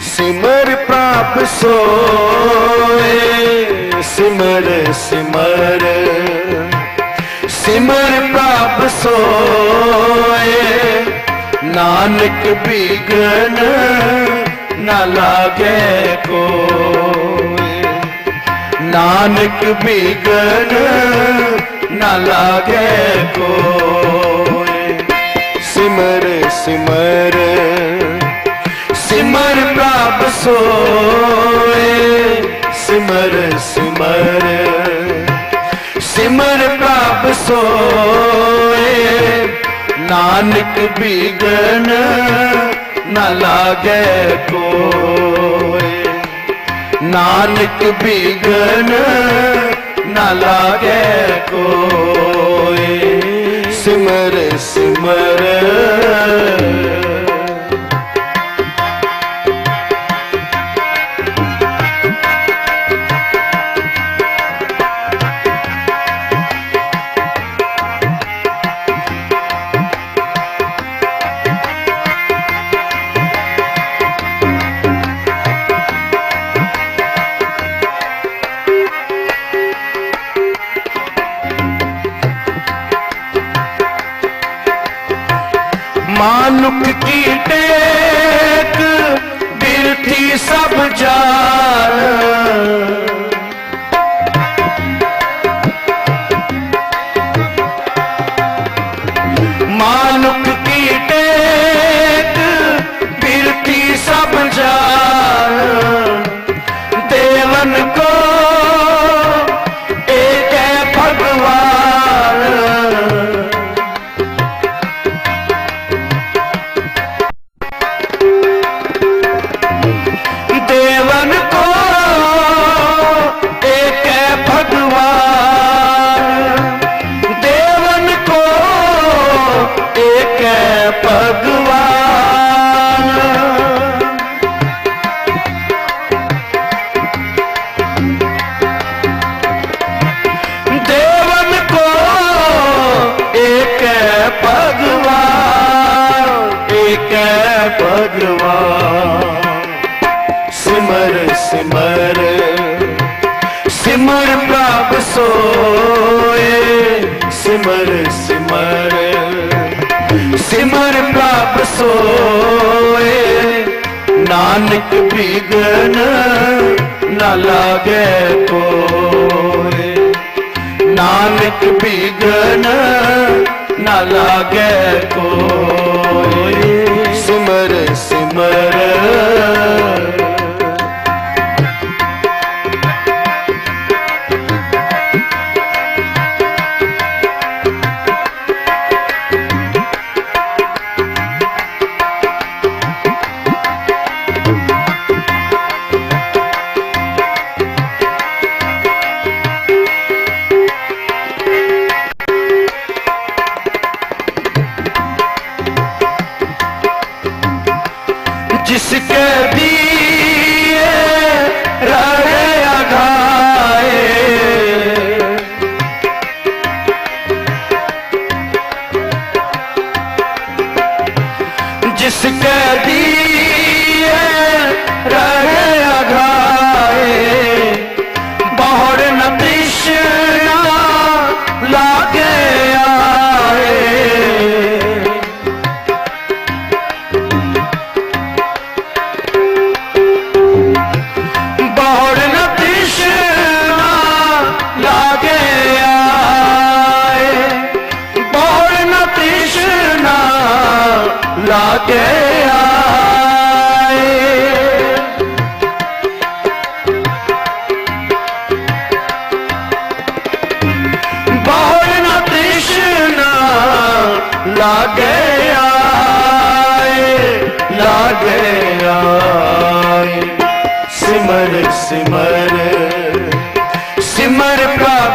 ਸਿਮਰ ਪ੍ਰਾਪ ਸੋਏ। ਸਿਮਰ ਸਿਮਰ ਸਿਮਰ ਪ੍ਰਾਪ ਸੋਏ। ਨਾਨਕ ਬਿਗਨ ਨਾ ਲਾਗੇ ਕੋਏ। ਨਾਨਕ ਬਿਗਨ ਨਾ ਲਾਗੇ ਕੋਏ। ਸਿਮਰ ਸਿਮਰ ਸੋਏ ਸਿਮਰ ਸਿਮਰ ਸਿਮਰ ਪ੍ਰਭ ਸੋਏ ਨਾਨਕ ਬੀਗਨ ਨਾ ਲਾਗੇ ਕੋਏ ਨਾਨਕ ਬੀਗਨ ਨਾ ਲਾਗੇ ਕੋਏ ਸਿਮਰ ਸਿਮਰ ਮਾਨੁਖ ਕੀ ਟੇਕ ਬਿਰਥੀ ਸਭ ਜਾਣ ਮਾਨੁਖ ਕੀ ਟੇਕ ਬਿਰਥੀ ਸਭ ਜਾਣ ਦੇਵਨ ਕੋ ਏਕ ਕੈ ਭਗਵਾ ਸਿਮਰ ਸਿਮਰ ਸਿਮਰ ਪ੍ਰਭ ਸੋਏ। ਸਿਮਰ ਸਿਮਰ ਸਿਮਰ ਪ੍ਰਭ ਸੋਏ। ਨਾਨਕ ਭੀਗਨ ਨਾ ਲਾਗੇ ਕੋਏ। ਨਾਨਕ ਭੀਗਨ ਨਾ ਲਾਗੇ ਕੋਏ।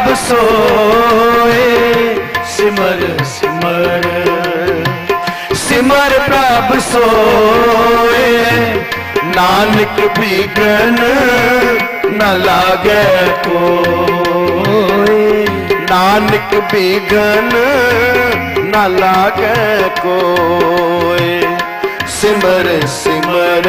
ਪ੍ਰਭ ਸੋਏ। ਸਿਮਰ ਸਿਮਰ। ਸਿਮਰ ਪ੍ਰਭ ਸੋਏ। ਨਾਨਕ ਭੀਖਨ ਨਾ ਲਾਗੇ ਕੋਏ। ਨਾਨਕ ਭੀਖਨ ਨਾ ਲਾਗੇ ਕੋਏ। ਸਿਮਰ ਸਿਮਰ।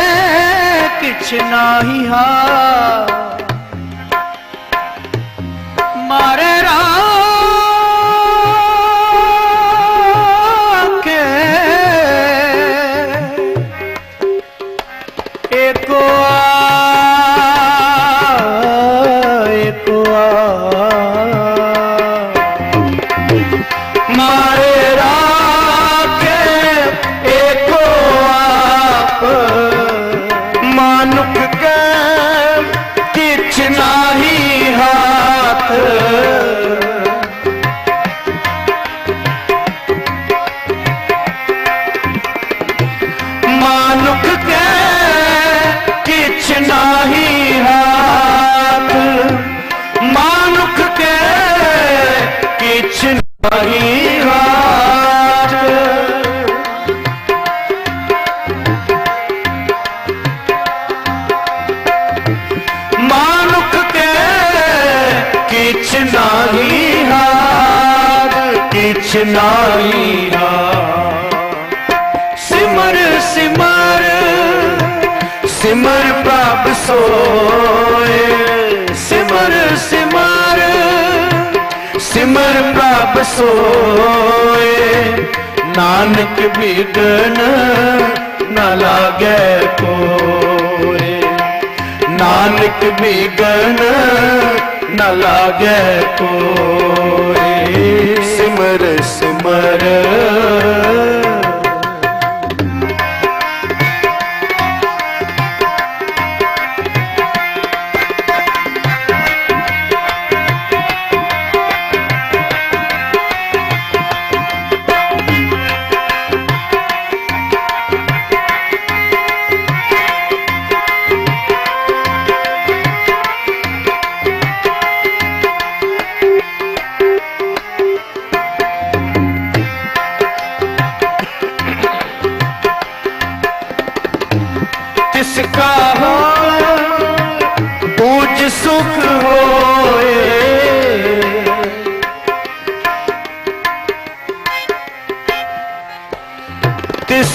ਕਿਛ ਨਾਹੀ ਹਾ। ਮਾਰੇ ਕਿਛ ਨਾਹੀ ਸਿਮਰ ਸਿਮਰ ਸਿਮਰ ਪ੍ਰਭ ਸੋਏ। ਸਿਮਰ ਸਿਮਰ ਸਿਮਰ ਪ੍ਰਭ ਸੋਏ। ਨਾਨਕ ਬਿਗਨ ਨ ਲਾਗੈ ਕੋਏ ਨਾਨਕ ਬਿਗਨ ਨ ਲਾਗੈ ਕੋਏ ਸਿਮਰ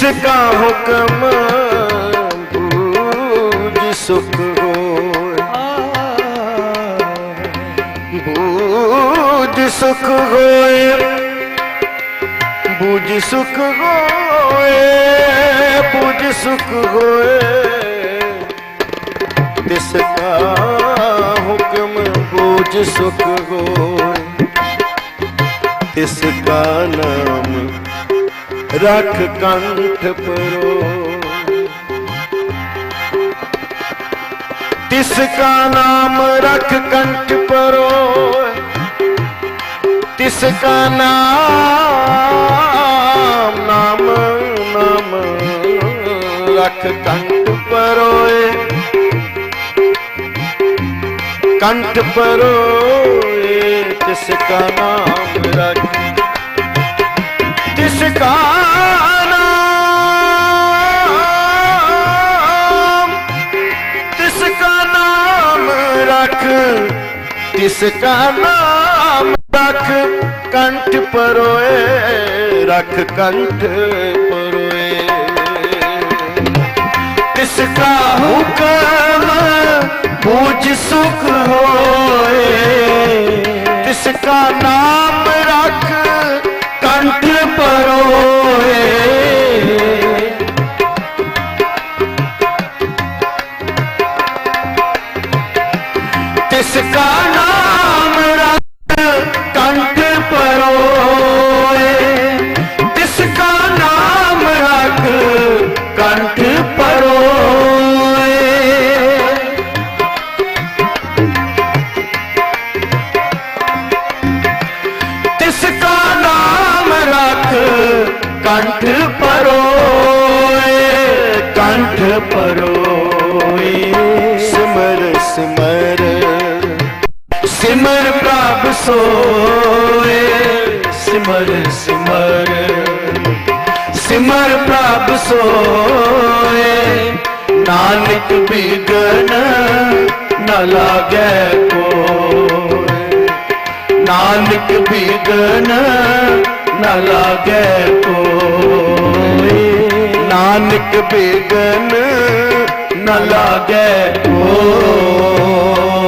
ਤਿਸਕਾ ਹੁਕਮ ਬੂਝ ਸੁਖ ਹੋਏ ਬੂਝ ਸੁਖ ਹੋਏ ਬੂਝ ਸੁਖ ਹੋਏ ਬੂਝ ਸੁਖ ਹੋਏ ਤਿਸ ਕਾ ਹੁਕਮ ਬੂਝ ਸੁਖ ਹੋਏ ਤਿਸ ਰਖ ਕੰਠ ਪਰੋ। ਤਿਸ ਕਾ ਨਾਮ ਰੱਖ ਕੰਠ ਪਰੋ। ਤਿਸ ਕਾ ਨਾਮ ਨਾਮ ਨਾਮ ਰੱਖ ਕੰਠ ਪਰੋਏ। ਕੰਠ ਪਰੋਏ, ਤਿਸ ਕਾ ਨਾਮ ਰੱਖ ਤਿਸ ਕਾ ਨਾਮ ਰਖ, ਕੰਠ ਪਰੋਏ, ਰਖ ਕੰਠ ਪਰੋਏ। ਤਿਸ ਕਾ ਹੁਕਮ ਵਿੱਚ ਸੁਖ ਹੋਏ ਤਿਸਕਾ ਕੰਠ ਪਰੋਏ ਸਿਮਰ ਸਿਮਰ ਸਿਮਰ ਪ੍ਰਭ ਸੋਏ ਸਿਮਰ ਸਿਮਰ ਸਿਮਰ ਪ੍ਰਭ ਸੋਏ ਨਾਨਕ ਬਿਗਨ ਨ ਲਾਗੈ ਕੋਇ ਨਾਨਕ ਬਿਗਨ ਨ ਲਾਗੈ ਕੋਇ ਨਾਨਕ ਬੇਗਨ ਨ ਲਾਗੈ ਕੋਇ